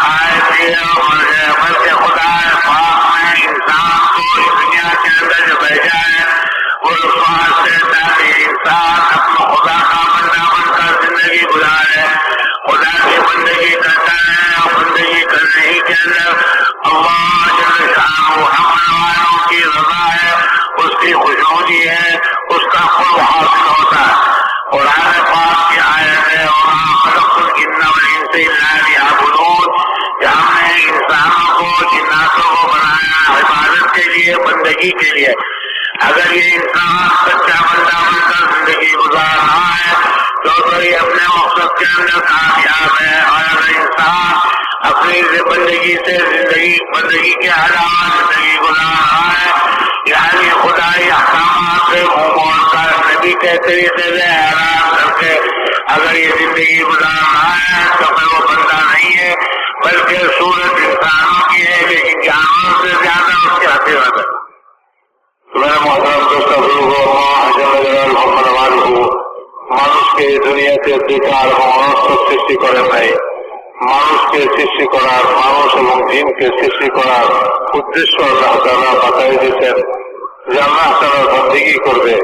کھائے پیے اور بلکہ خدا پاک نے انسان کو اس دنیا کے اندر جو بھیجا ہے، وہ پاس سے تاکہ انسان اپنا خدا کا بندہ بن کر زندگی گزارے۔ خدا کی بندگی کرتا ہے، اور بندگی کرنے ہی کے اندر اللہ جل شاہ ہم والوں کی رضا ہے۔ اس کی خوشحالی ہے، اس کا خود حاصل ہوتا ہے۔ قرآن پاک کی آیت ہے اور خلق الجن والانس الا کہ ہم نے انسانوں کو جناتوں کو بنایا حفاظت کے لیے بندگی کے لیے۔ اگر یہ انسان سچا بندہ بن کر زندگی گزار رہا ہے تو, تو یہ اپنے مقصد کے اندر کامیاب ہے۔ اور اگر انسان اپنی بندگی سے زندگی بندگی کے علاوہ زندگی گزار رہا ہے یعنی خدا احکامات سے منہ موڑ کر نبی کے طریقے سے حیران کر کے اگر یہ زندگی گزارنا ہے تو پھر وہ بندہ نہیں ہے، بلکہ سورج انسانوں کی ہے، لیکن جانوروں سے زیادہ اس کے ہاتھی والا میں محترم دوست بزرگ محمد والوں کے دنیا سے بیکار ہوں سب سرشتی کرے بھائی۔ মানুষকে সৃষ্টি করার, মানুষ এবং জিনকে সৃষ্টি করার উদ্দেশ্য আল্লাহ তালা বাতাই দিয়েছেন। যে আল্লাহ তালার বন্দিগি করবে,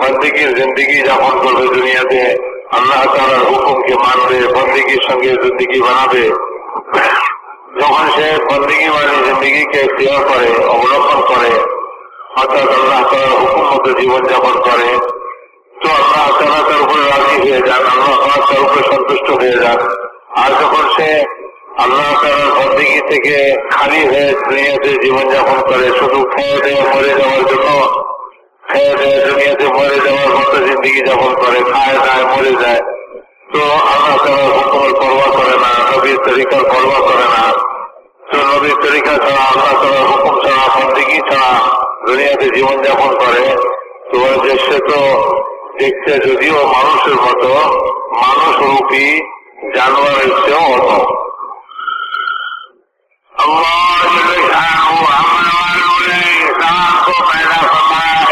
বন্দিগির জিন্দিগি যাপন করবে দুনিয়াতে, আল্লাহ তালার হুকুমকে মানবে, বন্দিগির সঙ্গে জিন্দিগি বানাবে। যখন সে বন্দিগি মানে জিন্দিগিকে ক্রিয়া করে, অবলম্বন করে, অর্থাৎ আল্লাহ তালার হুকুম মতো জীবনযাপন করে, তো আল্লাহ তালা তার উপরে রাজি হয়ে যান, আল্লাহ তার উপরে সন্তুষ্ট হয়ে যান। আর যখন সে আল্লাহ তালার বন্দিগি থেকে খালি হয়ে দুনিয়াতে জীবনযাপন করে, শুধু খেয়ে দেয়ে মরে যাওয়ার জন্য, খেয়ে দেয়ে দুনিয়াতে মরে যাওয়ার মতো জিন্দিগি যাপন করে, খায় দায়, মরে যায়, তো আল্লাহ তালার হুকুমের পরোয়া করে না, নবীর তরিকার পরোয়া করে না। তো নবীর তরিকা ছাড়া, আল্লাহ তালার হুকুম ছাড়া, বন্দিগি ছাড়া দুনিয়াতে জীবনযাপন করে। তো সে তো দেখতে যদিও মানুষের মতো মানুষ রূপী جانور کیوں ہو تو انسان کو پیدا فرمایا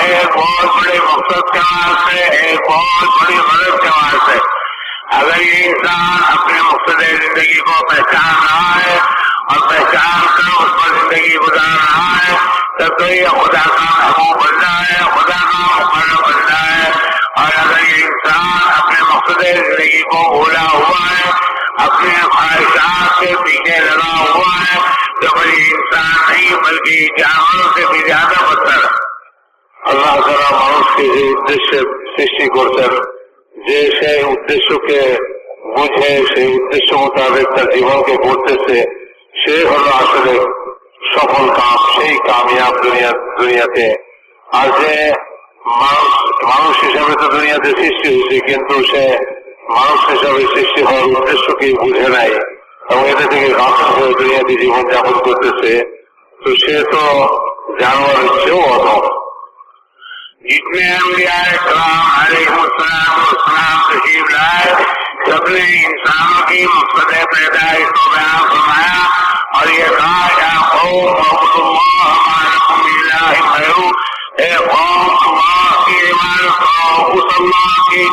مقصد کے واسطے، ایک بڑی کے واسطے۔ اگر یہ انسان اپنے مقصد زندگی کو پہچان رہا ہے اور پہچان کر اس پر زندگی گزار رہا ہے، تو خدا کا بننا ہے، خدا کا مقرر بننا ہے۔ और अगर ये इंसान अपने मकसद जिंदगी को भूला हुआ है अपने ख्वाहिशात के पीछे लगा हुआ है तो फिर इंसान नहीं बल्कि जानवरों से भी ज्यादा बदतर আল্লাহ তারা মানুষকে যে উদ্দেশ্যে সৃষ্টি করছেন যে সেই উদ্দেশ্যকে বুঝে সেই উদ্দেশ্য মোতাবেক তার জীবনকে করতেছে সে হলো আসলে সফল কাম সেই কামিয়াব দুনিয়া দুনিয়াতে আর যে মানুষ মানুষ হিসাবে তো দুনিয়াতে সৃষ্টি হয়েছে কিন্তু সে মানুষ হিসাবে সৃষ্টি হওয়ার উদ্দেশ্যকে বুঝে নাই এবং এটা থেকে গাফল হয়ে দুনিয়াতে জীবন যাপন করতেছে তো সে তো জানোয়ারের চেয়েও অধম जितने अम्बिया इस्लाम तशीफ लाए सबने इंसानों की मकसद पैदाइश को बयान फरमाया और ये कहा या कौम کی عبادت کرو اس اللہ کی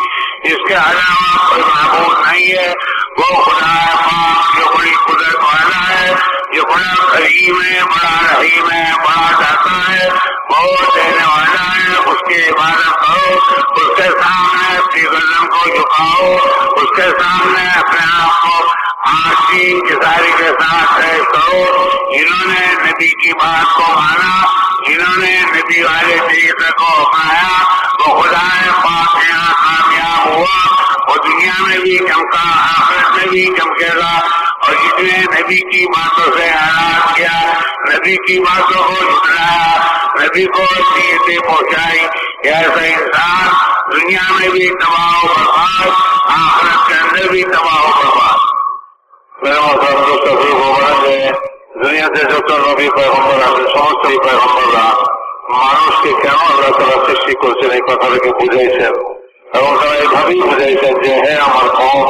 جس کے علاوہ کوئی معبود نہیں ہے وہ خدا پاک بڑی قدرت والا ہے جو بڑا کریم ہے بڑا رحیم ہے بڑا داتا ہے بہت دینے والا ہے اس کی عبادت کرو اس کے سامنے اپنی غلم کو جھکاؤ اس کے سامنے اپنے آپ کو آرسی اظہاری کے ساتھ پیش کرو جنہوں نے نبی کی بات کو مانا انہوں نے نبی والے طریقے کو اپنایا तो खुदाए पाक यहाँ कामयाब हुआ और दुनिया में भी चमका आखिरत में भी चमकेगा और जितने नबी की बातों से आराम किया नबी की बातों को जुटलाया नबी को सीतें पहुंचाई ऐसा इंसान दुनिया में भी तबाह बर्बाद आखिरत के अंदर भी तबाह बर्बाद मेरे मतलब जो सभी हो दुनिया से जो नबी पैगम्बर समस्त ही पैगम्बर रहा মানুষকে কেন আল্লাহ তারা সৃষ্টি করছেন? এই কথাটাকে বুঝাইছেন। এবং তারা এইভাবেই বুঝাইছেন যে, হে আমার কম,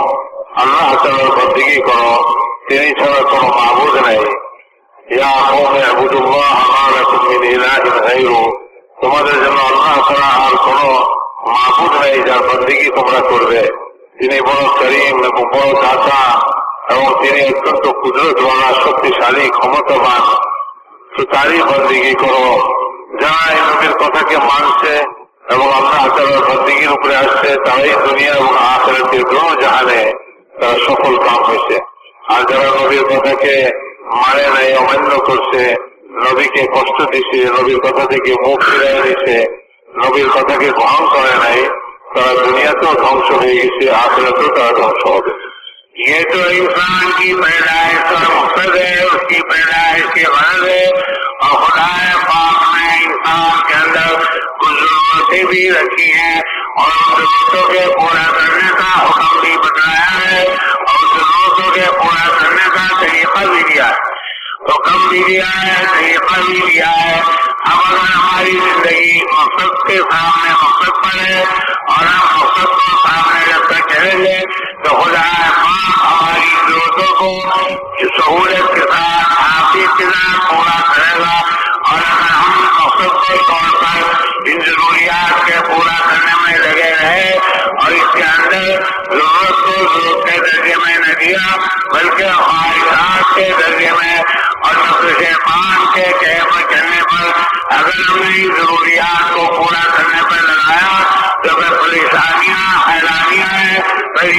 আল্লাহ তালার বন্দিগি করো। তিনি ছাড়া কোনো মাহবুদ নেই। তোমাদের জন্য আল্লাহ ছাড়া আর কোনো মাহবুদ নেই যার বন্দিগি তোমরা করবে। তিনি বড় করিম এবং বড় দাতা এবং তিনি অত্যন্ত কুদরতওয়ালা শক্তিশালী, ক্ষমতাবান। তো তারই বন্দিগি করো। যারা এই নবীর কথাকে মানছে এবং আল্লাহ তালার বন্দিগির উপরে আসছে তারাই দুনিয়া এবং আখেরাতের দোনো জাহানে তারা সফল কাম হয়েছে আর যারা নবীর কথাকে মানে নাই অমান্য করছে নবীকে কষ্ট দিছে নবীর কথা থেকে মুখ ফিরাই দিছে নবীর কথাকে গ্রহণ করে নাই তারা দুনিয়াতেও ধ্বংস হয়ে গেছে আখেরাতেও তারা ধ্বংস হবে ये तो इंसान की पैदाइश का मकसद है उसकी पैदाइश के गरज है ضرورتیں بھی رکھی ہیں اور ان ضرورتوں کے پورا کرنے کا حکم بھی بتایا ہے اور ضرورتوں کے پورا کرنے کا طریقہ بھی دیا ہے۔ حکم بھی دیا ہے، طریقہ بھی دیا ہے۔ اب اگر ہماری زندگی مقصد کے سامنے مقصد پر ہے اور ہم مقصد کو سامنے کا چلن ہے تو خدا پاک ہماری ضرورتوں کو سہولت کے ساتھ حاصل کے ساتھ پورا کرے گا اور اگر ہم مختصر طور پر ان ضروریات کے پورا کرنے میں لگے رہے اور اس کے اندر ضرورت کو ضرورت کے درجے میں نہ دیا، بلکہ خواہشات کے درجے میں اور نقص کے کہنے پر چلنے پر اگر ہماری ضروریات کو پورا کرنے پر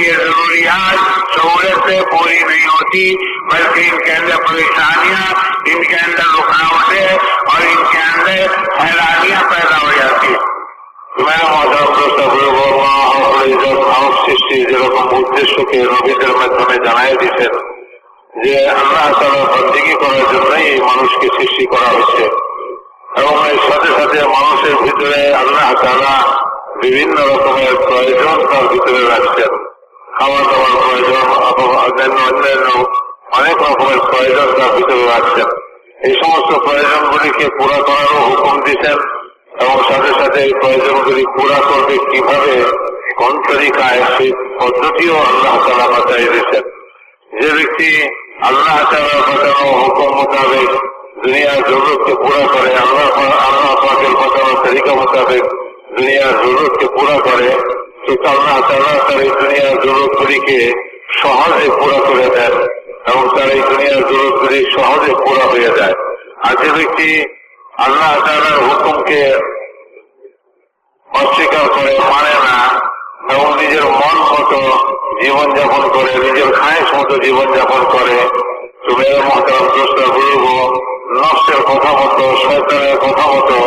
फिर ये जरूरियात सहूलियत से पूरी नहीं होती बल्कि इनके अंदर परेशानियां इनके अंदर रुकावटें और इनके अंदर हैरानियां पैदा हो जाती है মেরা মানব সৃষ্টি যেরকম উদ্দেশ্যকে নবীদের মাধ্যমে জানাই দিচ্ছেন যে আল্লাহ তালা বন্দিগি করার জন্যই এই মানুষকে সৃষ্টি করা হয়েছে এবং এর সাথে সাথে মানুষের ভিতরে আল্লাহ তালা বিভিন্ন রকমের প্রয়োজন তার ভিতরে রাখছেন খাওয়া দাওয়ার প্রয়োজন অন্যান্য অন্যান্য অনেক রকমের প্রয়োজন তার ভিতরে রাখছেন। এই সমস্ত প্রয়োজনগুলিকে পুরা করারও হুকুম দিচ্ছেন এবং সাথে সাথে এই প্রয়োজনগুলি পুরা করবে কীভাবে? কোন তরিকায়? সেই পদ্ধতিও আল্লাহ তালা বাতাই দিয়েছেন যে ব্যক্তি আল্লাহ তালার বাঁচানো হুকুম মোতাবেক দুনিয়ার জরুরতকে পুরা করে, আল্লাহ আল্লাহ পাকের বাঁচানোর তরিকা মোতাবেক দুনিয়ার জরুরতকে পুরা করে তো আল্লাহ তার এই দুনিয়ার জরুরতগুলিকে সহজে পুরা করে দেন এবং তার এই দুনিয়ার জরুরতগুলি সহজে পুরা হয়ে যায় আর যে ব্যক্তি আল্লাহ তালার হুকুমকে অস্বীকার করে মানে না এবং নিজের মন মতো জীবনযাপন করে নিজের খায়েস মতো জীবনযাপন করে তুমি মহতারাম বলব নষ্টের কথা মতো শয়তানের কথা মতো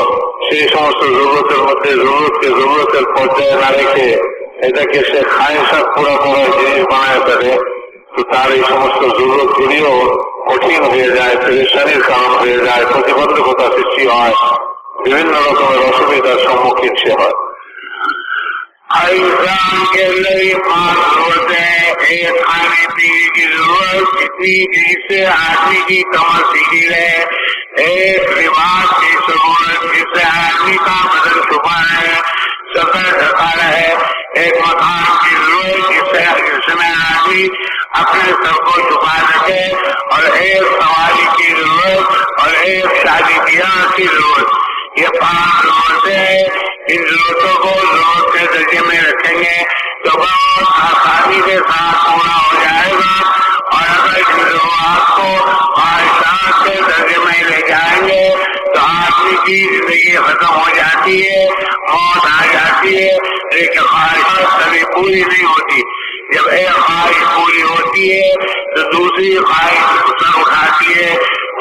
সেই সমস্ত জরুরতের মধ্যে জরুরতকে জরুরতের পর্যায়ে না রেখে এটাকে সে খায়েসাত পুরা করার জিনিস বানায় ফেলে, তো তার এই সমস্ত জরুরত গুলিও কঠিন হয়ে যায়, পরেশানির কারণ হয়ে যায়, প্রতিবন্ধকতা সৃষ্টি হয়, বিভিন্ন রকমের অসুবিধার সম্মুখীন সে হয়। انسان کے نئی پاس ہوتے ہیں۔ ایک کھانے پینے کی ضرورت جتنی جس سے آدمی کی کمر سیدھی ہے۔ ایک لباس کی ضرورت جس سے آدمی کا بدن چھپا ہے، سفر ڈھکا ہے ایک مکان کی ضرورت جس سے جس میں آدمی اپنے سب کو چھپا سکے۔ اور ایک سواری کی ضرورت اور ایک شادی بیاہ کی ضرورت۔ یہ فعالوں سے ان لوٹوں کو لوٹ کے درجے میں رکھیں گے تو بہت آسانی کے ساتھ پورا ہو جائے گا اور اگر ان لوگ کو آسان کے درجے میں لے جائیں گے تو آدمی کی زندگی ختم ہو جاتی ہے، موت آ جاتی ہے، لیکن خواہشات کبھی پوری نہیں ہوتی۔ جب ایک خواہش پوری ہوتی ہے تو دوسری خواہش اٹھاتی ہے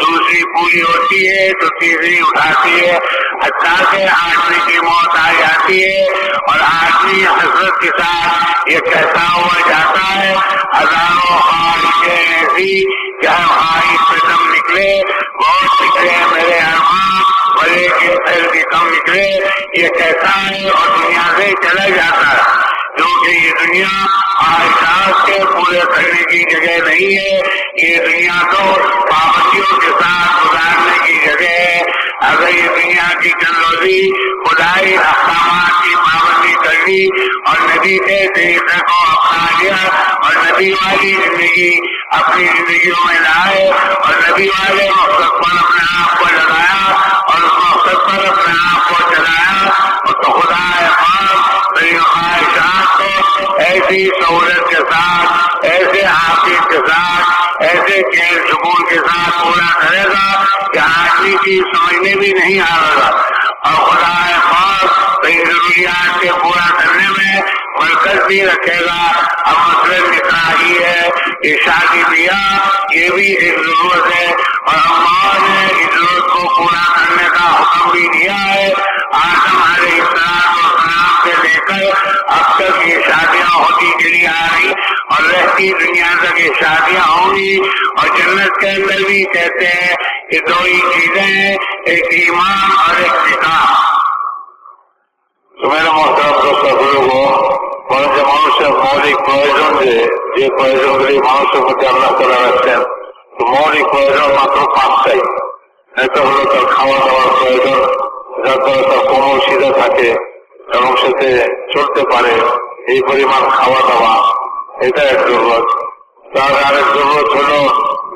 دوسری پوری ہوتی ہے، تو تیسری اٹھاتی ہے۔ حتیٰ کہ آدمی کی موت آ جاتی ہے اور آدمی حضرت کے ساتھ یہ کہتا ہوا جاتا ہے، ہزاروں خواہشیں ایسی کہ ہر خواہش سے کم نکلے، بہت نکلے میرے ارمان، بڑے کے پھر بھی کم نکلے۔ یہ کہتا ہے اور دنیا سے چلا جاتا ہے۔ جو کہ یہ دنیا احساس کے پورے کرنے کی جگہ نہیں ہے، یہ دنیا کو پابندیوں کے ساتھ گزارنے کی جگہ ہے۔ اگر یہ دنیا کی چندوزی خدائی اقدامات کی پابندی کر لی اور ندی کے طریقے کو اپنا لیا اور ندی والی زندگی اپنی زندگیوں میں لائے اور ندی والے مقصد پر اپنے آپ کو لگایا اور اس مقصد پر اپنے آپ کو چلایا تو خدا ایسی سہولت کے ساتھ، ایسے حافظ کے ساتھ، ایسے کھیل سکون کے ساتھ پورا کرے گا کہ آدمی کی سمجھنے بھی نہیں آئے گا۔ اور خدا خوف ضروریات کے پورا کرنے میں مرکز بھی رکھے گا۔ اب مسئلہ کتنا ہی ہے یہ شادی بیاہ، یہ بھی ایک ضرورت ہے۔ اور ہم نے اس ضرورت کو پورا کرنے کا حکم بھی دیا ہے۔ और रहती दुनिया तक ये शादियां होंगी और जन्नत के अंदर भी कहते हैं कि दो ही चीजें हैं एक ईमान और एक निकाह সুমের মহতারাম দোষগুলো বলেন যে মানুষের মৌলিক প্রয়োজন যে যে প্রয়োজনগুলি মানুষের মধ্যে আল্লাহ তালা রাখছেন তো মৌলিক প্রয়োজন মাত্র পাঁচটাই একটা হলো তার খাওয়া দাওয়ার প্রয়োজন যার দ্বারা তার কোমল সিধা থাকে এবং সাথে চলতে পারে এই পরিমাণ খাওয়া দাওয়া এটা এক জরুরত তার আরেক জরুরত হলো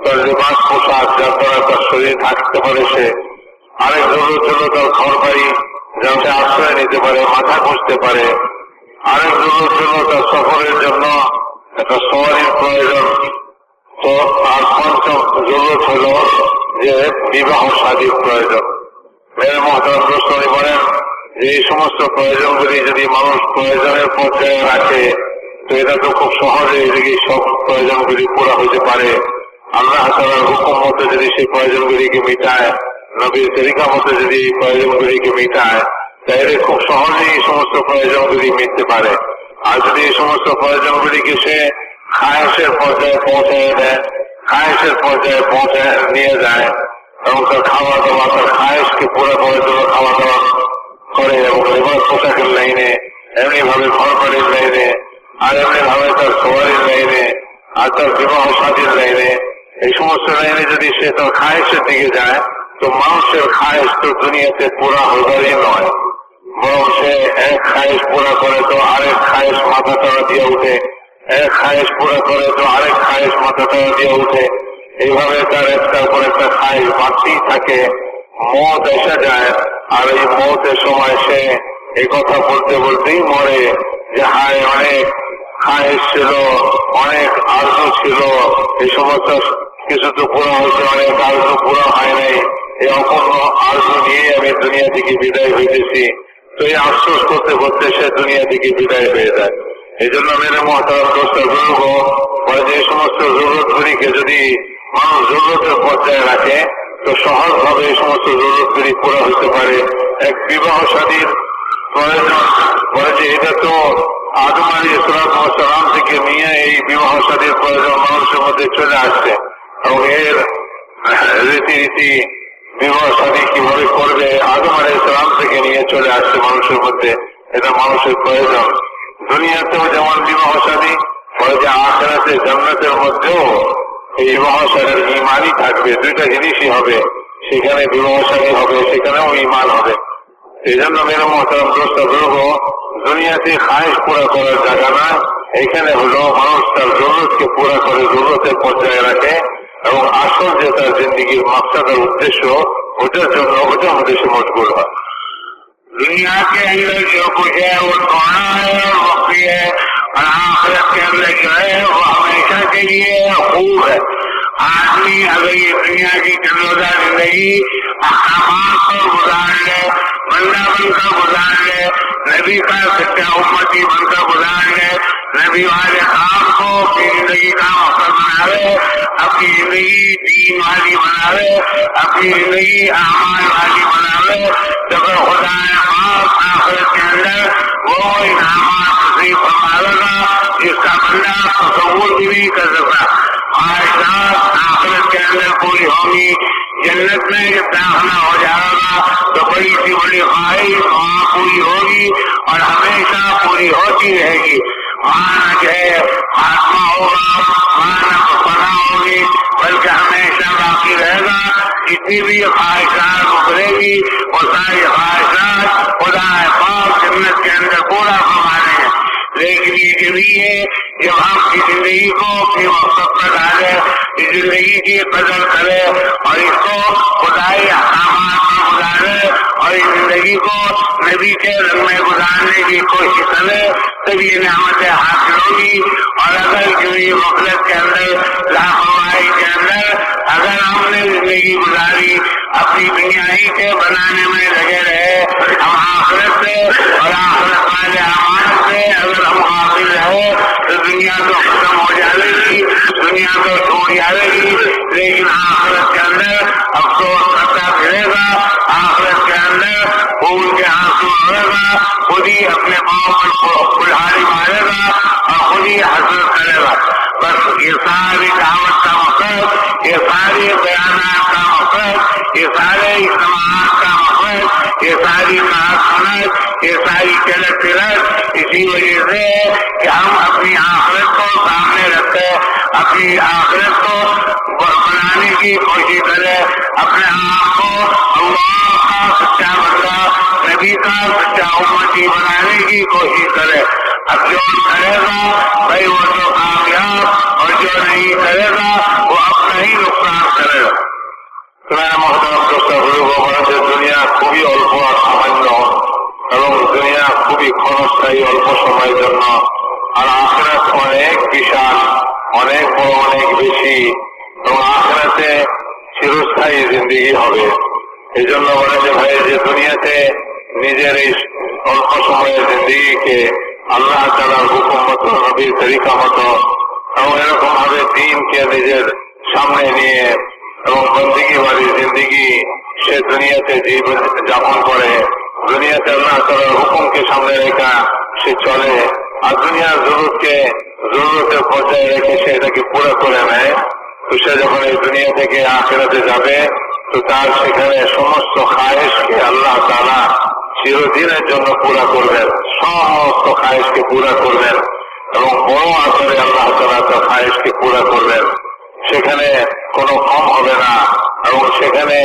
তার লেবাস পোশাক যার দ্বারা তার শরীর থাকতে পারে সে। আরেক জরুরত হলো তার ঘর বাড়ি যেন সে আশ্রয় নিতে পারে, মাথা খুঁজতে পারে। আরেক জরুরত হলো তার সফরের জন্য একটা সওয়ারির প্রয়োজন। তো আর পঞ্চম জরুরত হলো যে বিবাহ শাদীর প্রয়োজন। মেয়ের মহতারাম প্রশ্নী বলেন যে এই সমস্ত প্রয়োজনগুলি যদি মানুষ প্রয়োজনের পর্যায়ে রাখে এটা তো খুব সহজে এদিকে সব প্রয়োজনগুলি পুরা হতে পারে। আল্লাহ তালার হুকুম মতো যদি সেই প্রয়োজনগুলিকে মিটায়, নবীর তরিকা মতো যদি এই প্রয়োজনগুলিকে মিটায়, তাহলে খুব সহজেই এই সমস্ত প্রয়োজনগুলি মিটতে পারে। আর যদি এই সমস্ত প্রয়োজনগুলিকে সে খায়েসের পর্যায়ে পৌঁছায় দেয় খায়েসের পর্যায়ে পৌঁছায় নিয়ে যায় এবং তার খাওয়া দাওয়া তার খায়েসকে পুরো করে দেওয়া খাওয়া দাওয়া করে এবং লেবাস পোশাকের লাইনে এমনি ভাবে ঘর বাড়ির লাইনে ভাবে তার সবারির লাইনে আর তার বিবাহ সাথীর লাইনে এই সমস্ত লাইনে যদি সে তার খায়েসের দিকে যায়, তো মানুষের খায়েস তো দুনিয়াতে পুরা হবারই নয়। বরং সে এক খায়েস পুরা করে তো আরেক খায়েস মাথা তারা দিয়ে উঠে। এক খায়েস পুরা করে তো আরেক খায়েস মাথা তারা দিয়ে উঠে। এইভাবে তার একটার পর একটা খায়েস বাড়তেই থাকে। মত এসে যায়, আর এই মতের সময় সে এই কথা বলতে বলতেই মরে যে হায় অনেক খায়েস ছিল, অনেক আর্য ছিল, এই সমস্ত কিছু তো পুরো হয়েছে, অনেক আর্য পুরো হয় নাই। এই অপূর্ণ আর্য নিয়ে আমি দুনিয়া থেকে বিদায় হইতেছি। তো এই আফসোস করতে করতে সে দুনিয়া থেকে বিদায় হয়ে যায়। এই জন্য মেরে মহতারাম দোষটা জরুর যে সমস্ত জরুরত গুলিকে যদি মানুষ জরুরতের পর্যায়ে রাখে, তো সহজ ভাবে এই সমস্ত জরুরত গুলি পুরো হতে পারে। এক বিবাহ স্বাধীন প্রয়োজন বলে যে এটা তো আদম আলী ইসলাম থেকে নিয়ে এই বিবাহ স্বাধীন প্রয়োজন মানুষের মধ্যে চলে আসছে। এবং এর রীতিরীতি বিবাহ শাদী কীভাবে করবে, আদম ইসলাম থেকে নিয়ে চলে আসছে মানুষের মধ্যে। এটা মানুষের প্রয়োজন। দুনিয়াতেও যেমন বিবাহ শাদী বলে যে আখেরাতে জান্নাতের মধ্যেও এই বিবাহ শাদীর ইমানই থাকবে। দুইটা জিনিসই হবে। সেখানে বিবাহ শাদী হবে, সেখানেও ইমান হবে। এই জন্য মেরে মহতারাম প্রস্তাব করবো দুনিয়াতে খায়েশ পুরা করার জায়গা না এখানে হলো মানুষ তার জরুরতকে পুরা করে জরুরতের পর্যায়ে রাখে এবং আসল যে তার জিন্দিগির মাকসাদের উদ্দেশ্য ওটার জন্য ওটার মধ্যে সে মজবুর হয় दुनिया के अंदर जो कुछ है वो थोड़ा है और वक्ती है और आखिरत के अंदर जो है वो हमेशा के लिए खूब है آدمی اگر یہ دنیا کی کلودہ زندگی گزار لے بندہ بن کر گزار لے، نبی کا سچا امتی بن کر گزار لے، نبی والے کام کو اپنی زندگی کا مقصد بنا رہے اپنی زندگی دین والی بنا رہے اپنی زندگی اعمال والی بنا رہے جب خدا پاک آخرت کے اندر وہ انعامات تصریف فرما گا اس کا بندہ تصور بھی نہیں کر سکتا۔ خواہشات آخرت کے اندر پوری ہوگی، جنت میں جب داخلہ ہو جائے گا تو بڑی سی بڑی خواہش وہاں پوری ہوگی اور ہمیشہ پوری ہوتی رہے گی۔ وہاں جو ہے خاتمہ ہوگا، وہاں نہ ہوگی، بلکہ ہمیشہ باقی رہے گا۔ جتنی بھی خواہشات ابھرے گی، وہ ساری خواہشات خدا پاک جنت کے اندر پورا کمانے ہیں۔ لیکن یہ زندگی ہے کہ آپ کی زندگی کو اپنی مقصد پر ڈالے، اس زندگی کی قدر کرے اور اس کو خدائی احکامات میں گزارے اور اس زندگی کو نبی کے رنگ میں گزارنے کی کوشش کرے، تب یہ نعمتیں حاصل ہوگی۔ اور اگر جو یہ مفلت کے اندر لاپرواہی کے اندر اگر ہم نے زندگی گزاری، اپنی دنیائی کے بنانے میں لگے رہے، ہم آخرت سے اور آخرت والے امان سے اگر ہم حاصل رہے، دنیا تو ختم ہو جائے گی، دنیا تو چھوڑ جائے گی، لیکن آخرت کے اندر افسوس کرتا پھرے گا، آخرت کے اندر پھول کے آنسو روے گا، خود ہی اپنے پاؤں پر کلہاری مارے گا اور خود ہی حاصل کرے گا۔ بس یہ ساری دعوت کا مقصد، یہ سارے بیانات کا مقصد، یہ سارے اجتماعات کا مقصد ہے یہ ساری کارخانت یہ ساری چلت پھرت، اسی وجہ سے کہ ہم اپنی آخرت کو سامنے رکھتے اپنی آخرت کو بنانے کی کوشش کرے اپنے آپ کو اللہ کا سچا بندہ، نبی کا سچا امتی بنانے کی کوشش کرے اب جو کرے گا، بھائی وہ تو کامیاب اور جو نہیں کرے گا، وہ اپنا ہی ক্ষণস্থায়ী অল্প সময়ের জন্য। আর আখরাত অনেক বিশাল, অনেক বড়, অনেক বেশি। এবং আখরাতে চিরস্থায়ী জিন্দিগি হবে। এই জন্য বলেছে ভাই, যে দুনিয়াতে নিজের এই অল্প সময়ের জিন্দিগিকে আল্লাহ তালার হুকুম মতো নবীর তরিকা মতো এবং এরকম ভাবে দিনকে নিজের সামনে নিয়ে এবং বন্দিগি বাড়ি জিন্দিগি সে দুনিয়াতে জীবন যাপন করে দুনিয়াতে আল্লাহ তালার হুকুমকে সামনে রেখা, সে চলে। আর দুনিয়ার জরুরতকে জরুরতের পর্যায়ে রেখে সে এটাকে পুরো করে নেয়। তো সে যখন এই দুনিয়া থেকে আখেরাতে যাবে, তো তার সেখানে সমস্ত খায়েশকে আল্লাহ তালা চিরদিনের জন্য পুরা করবেন। সমস্ত খায়েশকে পুরা করবেন এবং বড় আকারে আল্লাহ তালা তার খায়েশকে পুরা করবেন। সেখানে কোনো কম হবে না এবং সেখানে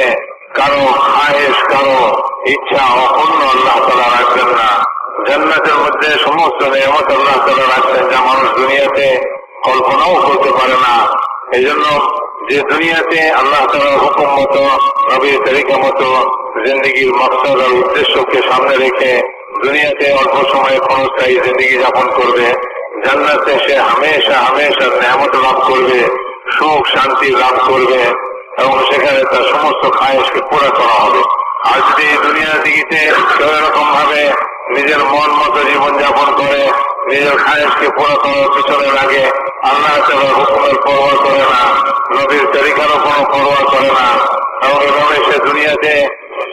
কারও খায়েশ, কারও ইচ্ছা অপূর্ণ আল্লাহ তালা রাখবেন না। জান্নাতের মধ্যে সমস্ত নিয়ামত আল্লাহ তালা রাখবেন যা মানুষ দুনিয়াতে কল্পনাও করতে পারে না। এই জন্য যে দুনিয়াতে আল্লাহ তালার হুকুম মতো, নবীর তালিকা মতো জিন্দগির মকসদ আর উদ্দেশ্যকে সামনে রেখে দুনিয়াতে অল্প সময়ে ক্ষণস্থায়ী জিন্দগি যাপন করবে, জান্নাতে সে হামেশা হামেশা নিয়ামত লাভ করবে, সুখ, শান্তি লাভ করবে। এবং সেখানে তার সমস্ত খায়েশকে পুরা করা হবে। আর যদি এই দুনিয়ার দিকে কেউ এরকম ভাবে নিজের মন মতো জীবনযাপন করে, নিজের খায়েশকে পুরা করার পিছনে লাগে, আল্লাহ তালার হুকুমের পরোয়া করে না নদীর তরিকারও কোনো পরোয়া করে না এবং এভাবে সে দুনিয়াতে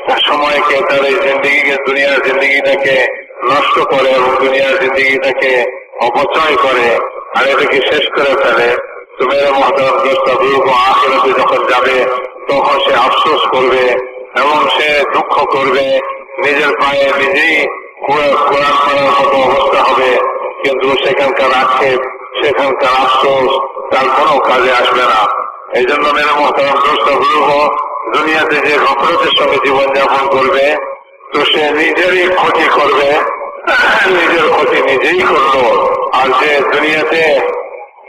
তার সময়কে, তার এই জিন্দিগিকে, দুনিয়ার জিন্দিগিটাকে নষ্ট করে এবং দুনিয়ার জিন্দিগিটাকে অপচয় করে, আর এটাকে শেষ করে ফেলে। তো মেরে মহতরম দোস্তা দুর্গ আখেরাতে যখন যাবে, তখন সে আফসোস করবে এবং সে দুঃখ করবে। নিজের পায়ে নিজেই কোরআন করার মতো অবস্থা হবে। কিন্তু সেখানকার আক্ষেপ, সেখানকার আফসোস তার কোনো কাজে আসবে না। এই জন্য মেরে মহতরম দোস্তা দুর্গ দুনিয়াতে যে গফরতের সঙ্গে জীবনযাপন করবে, তো সে নিজেরই ক্ষতি করবে। নিজের ক্ষতি নিজেই করল। আর যে দুনিয়াতে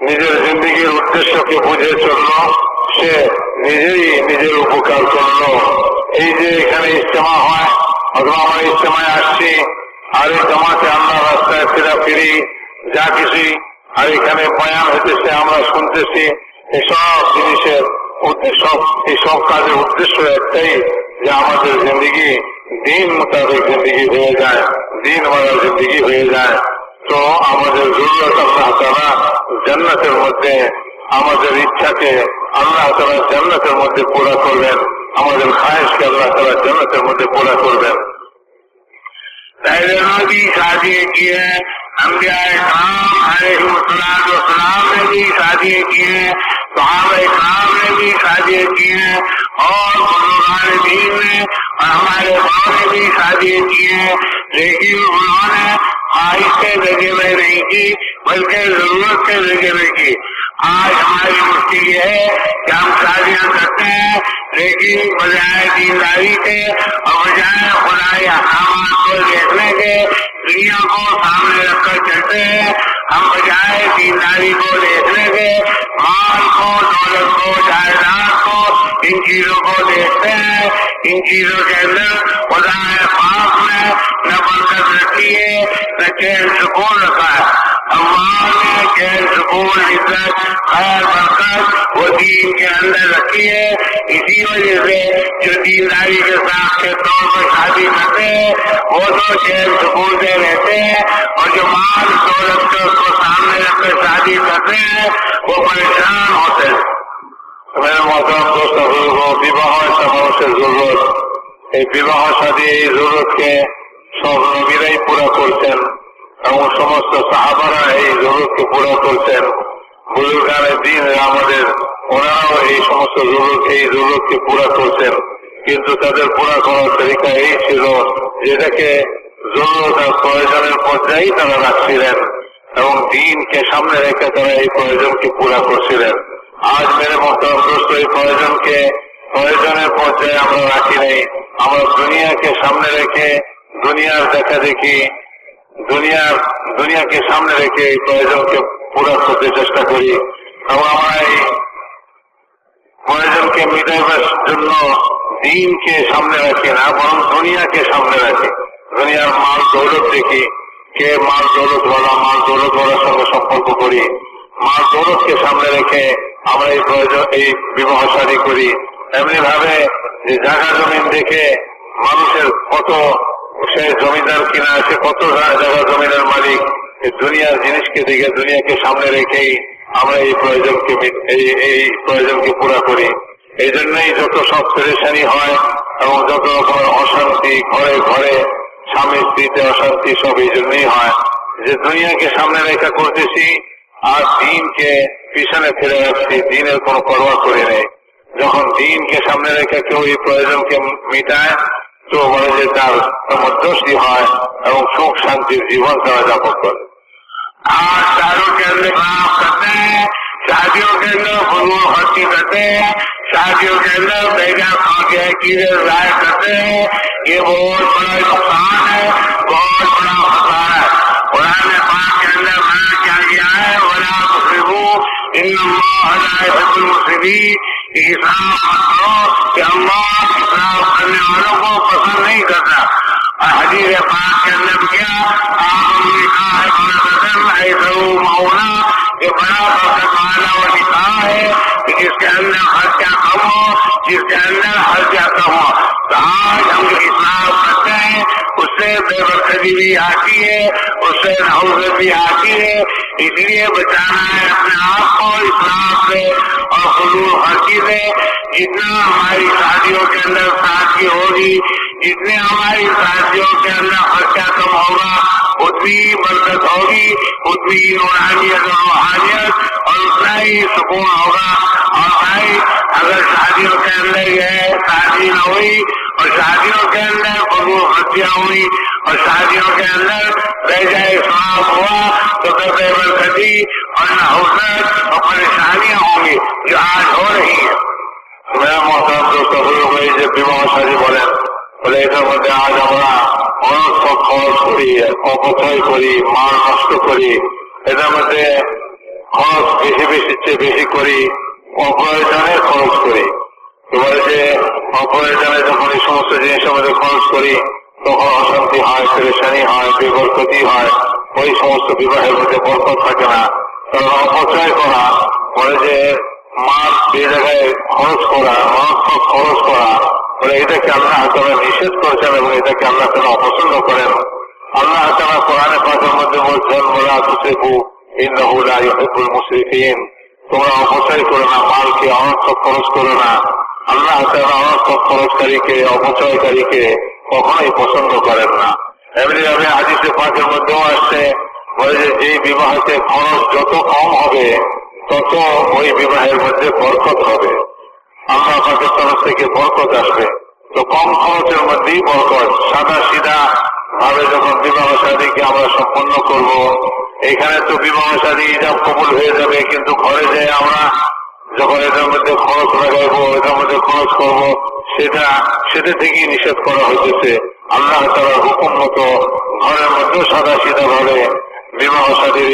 নিজের জিন্দিগির উদ্দেশ্যকে বুঝে চলল, সে নিজেই নিজের উপকার করল। এই যে এখানে ইজতেমা হয়, অথবা আমরা ইজতেমায় আসছি, আর এই জমাতে আমরা রাস্তায় ফেরা ফিরি যা কিছু, আর এখানে বয়ান হইতেছে, আমরা শুনতেছি এসব জিনিসের উদ্দেশ্য এই সব কাজের উদ্দেশ্য একটাই যে আমাদের জিন্দিগি দিন মোতাবেক জিন্দিগি হয়ে যায়, দিন মারার জিন্দিগি হয়ে যায়। তো আমাদের জরুরত আল্লাহ তারা জান্নাতের মধ্যে আমাদের ইচ্ছাকে আল্লাহ তারা জান্নাতের মধ্যে পুরা করবেন আমাদের খায়েশকে আল্লাহ তারা জান্নাতের মধ্যে পুরা করবেন पहले भी शादी की है अम्बिया इकराम अलैहिस्सलाम ने भी शादी की है सहाब इकराम ने भी शादी की है और बुजुर्गान दीन ने और हमारे भाव ने भी शादी की है लेकिन उन्होंने خواہش کے ذریعے میں نہیں کی بلکہ ضرورت کے ذریعے میں کی۔ آج ہماری مشکل یہ ہے کہ ہم شادیاں کرتے ہیں، لیکن بجائے دینداری کے اور بجائے خدائی احکامات کو دیکھنے کے، دنیا کو سامنے رکھ کر چلتے ہیں۔ ہم بجائے دینداری کو دیکھنے کے، مال کو، دولت کو، جائیداد کو ان چیزوں کو دیکھتے ہیں۔ ان چیزوں کے اندر خدا پاک میں نہ برکت رکھی ہے، نہ چین سکون رکھا ہے۔ اب مال میں چین سکون، عزت के अंदर खुदा पाक में न रखी है इसी वजह से जो दीनदारी के साथ के तौर पर शादी करते हैं वो तो चैन सुकून से रहते हैं और जो माल दौलत के उसको सामने रखकर शादी करते हैं वो परेशान होते हैं মেরে মহতরম দোস্ত বুজুর্গ বিবাহ একটা মানুষের জরুরত এই বিবাহ সাদী এই জরুরতকে সব নবীরাই পুরা করতেন এবং সমস্ত সাহাবারা এই জরুরতকে পুরা করতেন বুজুর্গানের দিন আমাদের ওনারাও এই সমস্ত জরুরত এই জরুরতকে পুরা করতেন কিন্তু তাদের পুরা করার তরিকা এই ছিল যেটাকে জরুরত প্রয়োজনের পর্যায়েই তারা রাখছিলেন এবং দিনকে সামনে রেখে তারা এই প্রয়োজনকে পুরা করছিলেন। আজ মেরে মোহতরম দোস্ত, এই প্রয়োজনকে প্রয়োজনের পর্যায়ে আমরা রাখি নাই। আমরা দুনিয়াকে সামনে রেখে দুনিয়ার দেখা দেখি, দুনিয়ার, দুনিয়াকে সামনে রেখে এই প্রয়োজনকে পুরা করতে চেষ্টা করি। এবং আমরা এই প্রয়োজনকে মিটাইবার জন্য দিনকে সামনে রাখি না, বরং দুনিয়াকে সামনে রাখি। দুনিয়ার মাল দৌলত দেখি, কে মাল দৌলত বলা মাল দৌলত বলার সঙ্গে সম্পর্ক করি। মাল দৌলতকে সামনে রেখে আমরা এই প্রয়োজন এই বিবাহ শাদী করি। এমনি ভাবে যে জায়গা জমিন দেখে মানুষের কত সে জমিদার কিনা আছে, কত জায়গা জমিনের মালিক দুনিয়ার জিনিসকে দেখে দুনিয়াকে সামনে রেখেই আমরা এই প্রয়োজনকে এই প্রয়োজনকে পুরা করি। এই জন্যই যত সব পরেশানি হয় এবং যত রকমের অশান্তি, ঘরে ঘরে স্বামী স্ত্রীতে অশান্তি, সব এই জন্যই হয়। যে দুনিয়াকে সামনে রেখা করতেছি, আর দিনকে পিছনে ফিরে রাখছি, দিনের কোনো পরোয়া করে নেই। যখন দিনকে সামনে রেখে কেউ এই প্রয়োজনকে মিটায় তো বলে যে তার মধ্যস্থী হয় এবং সুখ শান্তির জীবন তারা যাপন করে। آج شہروں کے اندر آپ کرتے ہیں، شادیوں کے اندر فنو خرچی کرتے ہیں، شادیوں کے اندر بیگا خاصے کی ضائع کرتے ہیں۔ یہ بہت بڑا نقصان ہے، بہت بڑا خسارا ہے۔ قرآن پاک کے اندر منع کیا گیا ہے، ولا مسلم ان اللہ اسلام کرو، کہ اللہ اسلام کرنے والوں کو پسند نہیں کرتا۔ اور حدیث پاک کے اندر کیا آپ نے کہا ہے مولا، یہ بڑا برکت اور نکاح ہے کہ جس کے اندر خرچہ کم ہو جس کے اندر خرچہ کم ہو تو آج ہم جو اسلام کرتے ہیں اس سے بے برکتی بھی آتی ہے، اس سے نوزے بھی آتی ہے۔ اس لیے بچانا ہے اپنے آپ کو اسلام سے اور خلوص حقی سے۔ جتنا ہماری شادیوں کے اندر ساتھی ہوگی، جتنے ہماری شادیوں کے اندر خرچہ کم ہوگا، اتنی برکت ہوگی، اتنی روحانیت اور روحانیت اور اتنا ہی سکون ہوگا۔ भाई अगर शादियों के अंदर यह शादी न हुई और शादियों के अंदर फजूल खर्चियां हुई और शादियों के अंदर बेजा इस्लाम हुआ तो फिर बेबरकती और नहुसत और परेशानियां होंगी जो आज हो रही है মেরা মহতারাম দোস্ত হলো এই যে বিবাহ সাজি বলেন বলে এটার মধ্যে আজ আমরা অনর্থক খরচ করি অপচয় করি মাল নষ্ট করি এটার মধ্যে খরচ বেশি বেশি চেয়ে বেশি করি অপ্রয়োজনে খরচ করি। এবারে যে অপ্রয়োজনে যখন এই সমস্ত জিনিসের মধ্যে খরচ করি, তখন অশান্তি হয়, পরেশানি হয় বিবর্ততি হয়, ওই সমস্ত বিবাহের মধ্যে বরকত থাকে না। কারণ অপচয় করা বলে যে মাছ যে জায়গায় খরচ করা অনর্থক খরচ করা বলে এটাকে আল্লাহ তারা নিষেধ করেছেন এবং এটাকে আল্লাহ তারা অপছন্দ করেন। আল্লাহ তারা কোরআনে পাকের মধ্যে বলছেন মোলা তুসিফু ইন্নাহু লা ইউহিব্বুল মুসরিফিন তোমরা অপচয় করো না, মালকে অনর্থক খরচ করো না। আল্লাহ তারা খরচকারীকে, অপচয়কারীকে কখনোই পছন্দ করেন না। এমনি ভাবে হাদিসে পাকের মধ্যেও আসছে, বলে যে যেই বিবাহতে খরচ যত কম হবে, তত ওই বিবাহের মধ্যে বরকত হবে। আল্লাহ পাকের তরফ থেকে বরকত আসবে। তো কম খরচের মধ্যেই বরকত। সাদা সিধা ভাবে যখন বিবাহ শাদীকে আমরা সম্পন্ন করব এখানে তো শাদী ইজাব কবুল হয়ে যাবে, কিন্তু ঘরে যে আমরা যখন এটার মধ্যে খরচ লাগাইবো, এটার মধ্যে খরচ করব, সেটা সেটা থেকেই নিষেধ করা হইতেছে। আল্লাহ তালার হুকুম মতো ঘরের মধ্যেও সাদা সিধা ভাবে শাদীর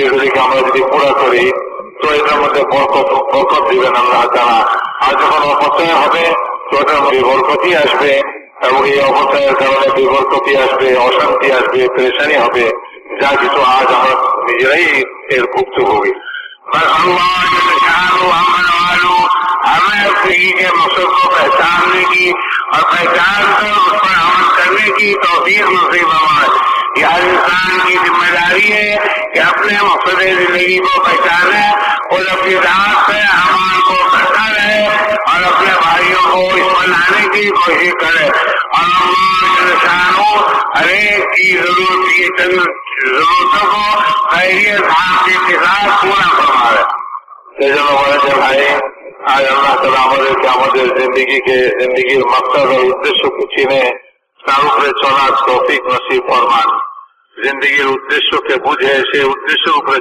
এগুলিকে আমরা যদি পুরা করি, তো এটার মধ্যে বরকত বরকত দিবেন আল্লাহ তারা আর যখন অপচয় হবে, তো এটার মধ্যে বরকতি আসবে, এবং এই অপচয়ের কারণে বিবরকতি আসবে, অশান্তি আসবে, পরেশানি হবে। جاتی تو آج آمد نجرائی ایر بھوکتو ہوگی بس اللہ جل و آمن آلو، ہمیں اپنی کے مصر کو پہچاننے کی اور پہچان کر اس پر عمل کرنے کی توفیق نصیب ہمارے یہ ہر انسان کی ذمہ داری ہے کہ اپنے مقصد زندگی کو پہچانے، خود اپنی رات سے امان کو کرتا رہے اور اپنے بھائیوں کو اس بنانے کی کوشش کرے۔ اور انسانوں ہر ایک کی ضرورت کی ضرورتوں کو خیریت حاصل کے ساتھ پورا فرما رہے آج اللہ سلامت قیامت زندگی کے زندگی مقصد اور ادیش کو چھینے তার উপরে চলার তৌফিক নসিব ফরমান। জিন্দগির উদ্দেশ্যকে বুঝে সেই উদ্দেশ্যের উপরে